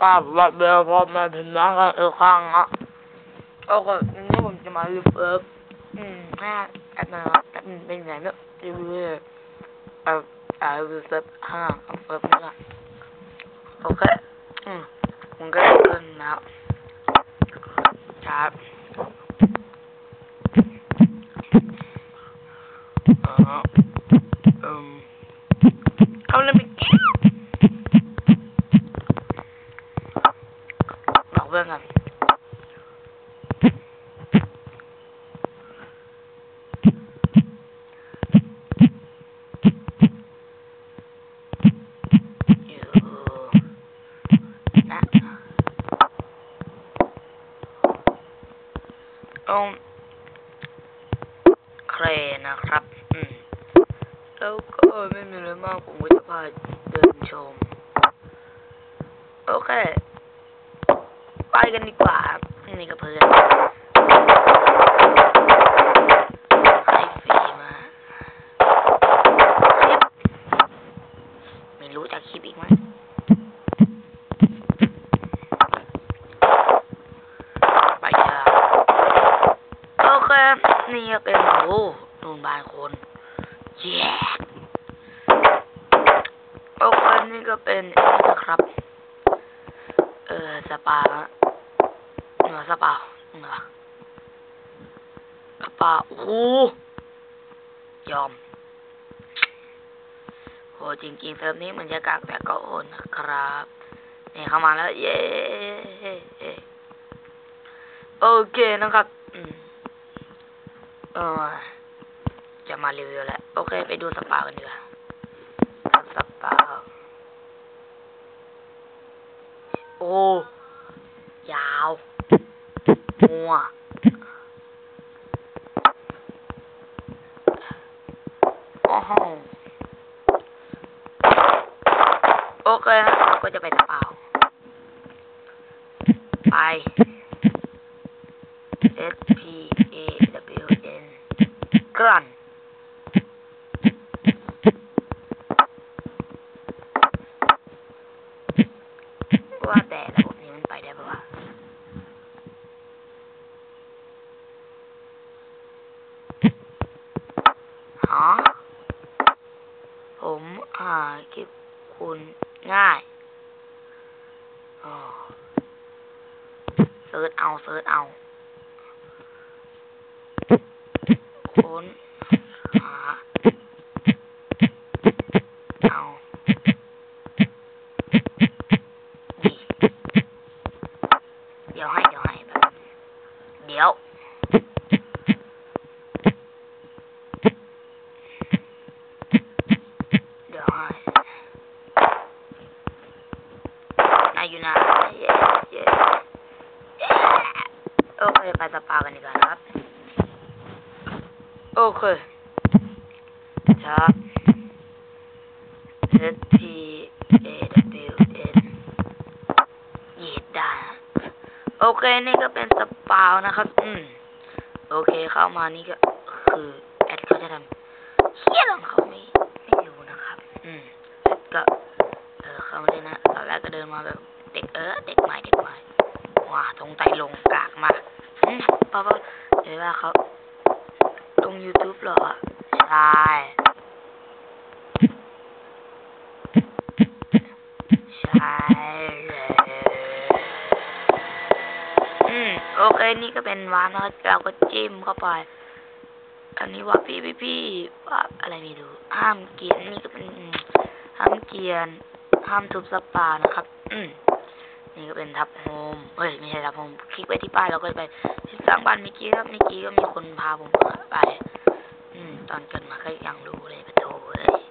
กลับวัดเบลพอมาถึงน้องกันอีกครั้งอะโอเควันนี้ผมจะมารีวิวอืมแม่แอปนะครับแอปมันเป็นไงเนี่ยรีวิวเอ่ออ่ารีเซิร์ฟห้ากับเซิร์ฟนี่ละโอเคอืมผมก็ได้ขึ้นแล้วครับอ๋ออืมเขาเล่นไม่เก่งบอกเพื่อนกัน อยู่นะ องเครนะครับ อืม แล้วก็ไม่มีอะไรมาก ผมก็จะพาเดินชม โอเค ไปกันดีกว่า นี่กับเพื่อน นี่ก็เป็นโอ้นู่นบ้านคนเย้โอเคนี่ก็เป็นนะครับ เออสปาเหนือสปาเหนือสปาโอ้โหยอมโหจริงๆเซิร์ฟนี้มันจะกากแต่ก็โอนนะครับนี่เข้ามาแล้ว เย้โอเคนะครับ อืม เออจะมารีวิวแล้ว โอเค ไปดูสปากันดีกว่าสปาโอ้ ยาวมัวโอ้โหโอเคเราก็จะไปสปาไป S P ื่อนว่าแต่ระบบนี้มันไปได้ปะวะฮะผมหาคลิปคุณง่ายอ๋อเซิร์ชเอาเซิร์ชเอา ค้นหาเอาดีเดี๋ยวให้เดี๋ยวให้แบบเดี๋ยว เดี๋ยวให้นายอยู่นเย้เย้เย้โอเคไปสปากันดีกว่านะครับโอ เคครับ S P A W N ยีดได้นโอเค นี่ก็เป็นสปาวนะครับ อืม โอเค เข้ามานี่ก็คือ แอดเขาจะทำเฮี้ยหรองเขาไม่ไม่รู้นะครับ อืมแอดก็ เออเข้ามาเลยนะตอนแรกก็เดินมาแบบเด็กเออ เด็กใหม่เด็กใหม่ว้าตรงไตลงกากมากอืมป้าป้าเดี๋ยวว่าเขา ตรง YouTube เหรอ ใช่ ใช่เลยอืม โอเค นี่ก็เป็นวานนะครับเราก็จิ้มเข้าไปอันนี้ว่าพี่พี่พี่ว่าอะไรไม่รู้ ห้ามเกียนนี่ก็เป็นอืมห้ามเกียน ห้ามทุบสปานะครับ อืม นี่ก็เป็นทับโฮมเฮ้ยไม่ใช่ทับโฮมคลิกไปที่ป้ายเราก็ไปที่สร้างบ้านเมื่อกี้ครับเมื่อกี้ก็มีคนพาผมไป อืม ตอนเกิดมาก็ยังรู้เลยปะโถเอ้ย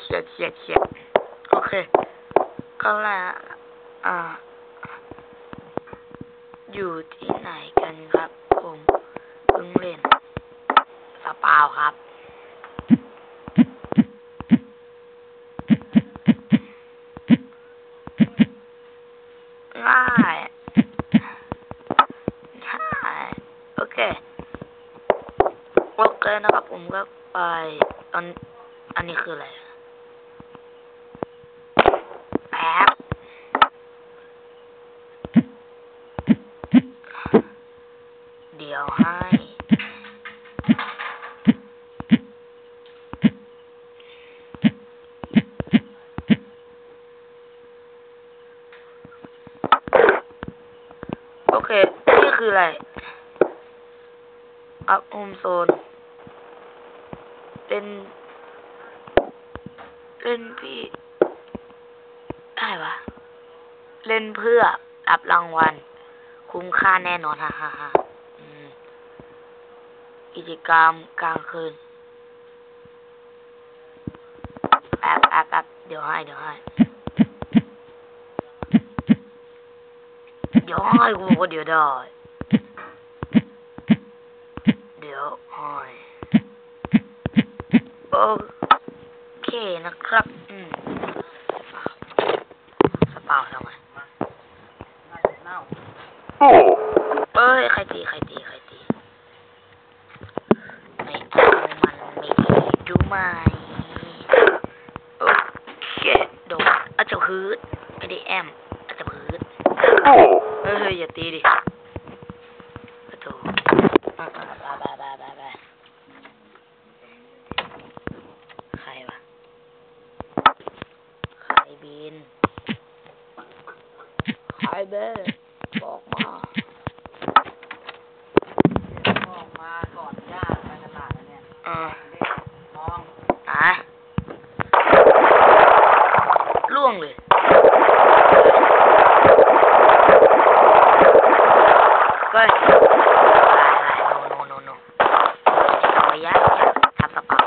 เฉียดเฉียดเฉียดโอเค ก็แล้วอ่า อยู่ที่ไหนกันครับ ผมเพิ่งเล่นสปาวครับ อนอันนี้คืออะไรแป๊บเดี๋ยวให้ โอเค นี่คืออะไร อัพโฮมโซน เป็น เล่นพี่ได้ปะเล่นเพื่อรับรางวัล คุ้มค่าแน่นอนฮ่าฮ่าฮ่ากิจกรรมกลางคืนแป๊บแป๊บแป๊บเดี๋ยวให้เดี๋ยวให้ เดี๋ยวให้กูบอกว่าเดี๋ยวได้ เดี๋ยวให้ โอเคนะครับ อืมสเปล่าทำไมเอ้ย ใครตี ใครตี ใครตี ไม่เอามันไม่ดีดูไหมโอเคโดดอาจจะพืดไม่ได้แอมอาจจะพืดเฮ้ย อย่าตีดิกระโถอะอะบายบายบายบายบายใครวะ ใครบิน ใครเบ้บอกมา ออกมาก่อนญาติไปตลาดแล้วเนี่ย อ่าเด็กมอะล่วงเลยเฮ้ยโนโนโนโนเอาไว้ยัดทับกระเป๋า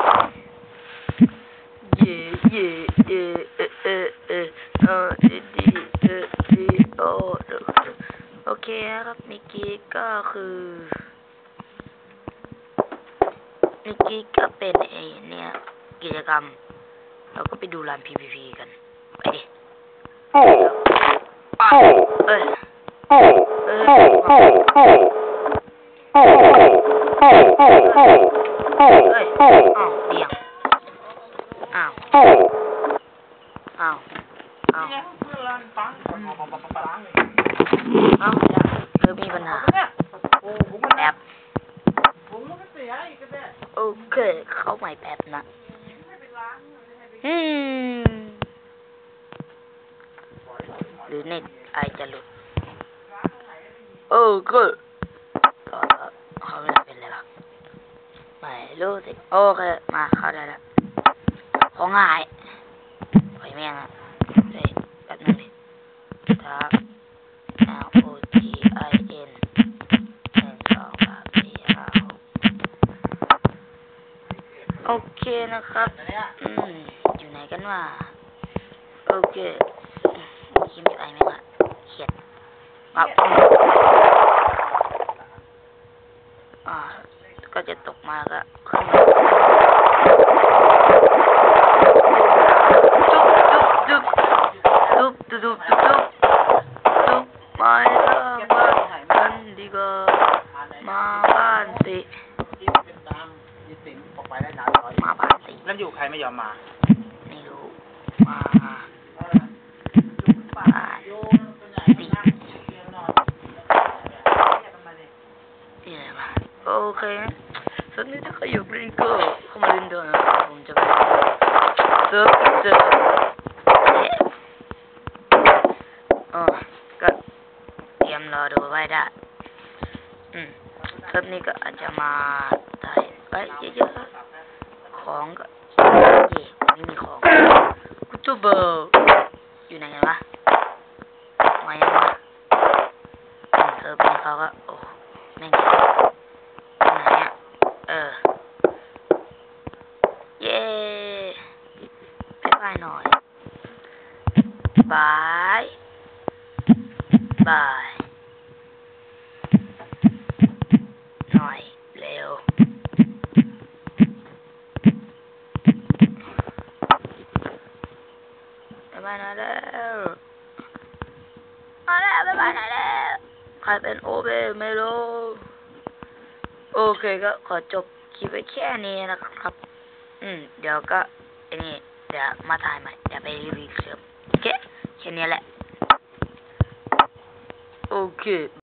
เย่เย่เย่เอเอเออเอดีเอดีโอเออโอเคครับเมื่อกี้ก็คือเมื่อกี้ก็เป็นไอ้เนี่ย กิจกรรมเราก็ไปดูร้าน PVP กัน ไปดิป้าเอ้ยเอ้ยเอ้ยอ้าวเดี่ยงอ้าวอ้าวอ้าวเนี่ยเพื่อนร้านปังปังปังปังปังปังเลยอ้าวเธอมีปัญหาเนี่ยโอ้ผมมันแป๊บผมมันก็เสียอีกแล้วเนี่ยโอเค เข้าใหม่แป๊บนะ อืมหรือเน็ตไอจะหลุดโอ้ก็ก็เขาไม่ได้เป็นเลยหรอกไม่รู้สิ โอเค มาเข้าได้แล้วของหายปล่อยแม่งอะเฮ้ยแป๊บนึงดิทัก L O G I N หนึ่งสองสามสี่ห้าหกโอเค นะครับ อืม อยู่ไหนกันวะโอเคคิมอยู่ไอไหมวะเขียดมาอ่าก็จะตกมาก็ขึ้นมาจุ๊บจุ๊บจุ๊บจุ๊บจุ๊บจุ๊บจุ๊บ ยู่ใครไม่ยอมมา ไม่รู้ มาเอออยู่ป่าโยนตัวใหญ่นั่งเตียงนอเกกันมาเลยอะไรมาโอเคสักนิดถ้าใครอยากเล่นก็เข้ามาเล่นด้วยนะผมจะไปเซิร์ฟเซิร์ฟอ๋อก็เตรียมรอดูไว้ได้ อืมเซิร์ฟนี้ก็อาจจะมาได้ไว้เยอะๆของก็ มีของกูตูเบอร์อยู่ไหนกันวะมายังวะอืมเซิร์ฟนี้เขาก็โอ้แม่งไหนอะเออ เย้ไปบายหน่อยบายบาย หน่อย เร็ว ไปบายหน่อยแล้วมาแล้วไปบายหนแล้วใครเป็นโอเบไม่รู้โอเคก็ขอจบคลิปไว้แค่นี้นะครับ อืม เดี๋ยวก็ไอ้นี่เดี๋ยวมาถ่ายใหม่เดี๋ยวไปรีวิวเสริมโอเคแค่นี้แหละ โอเค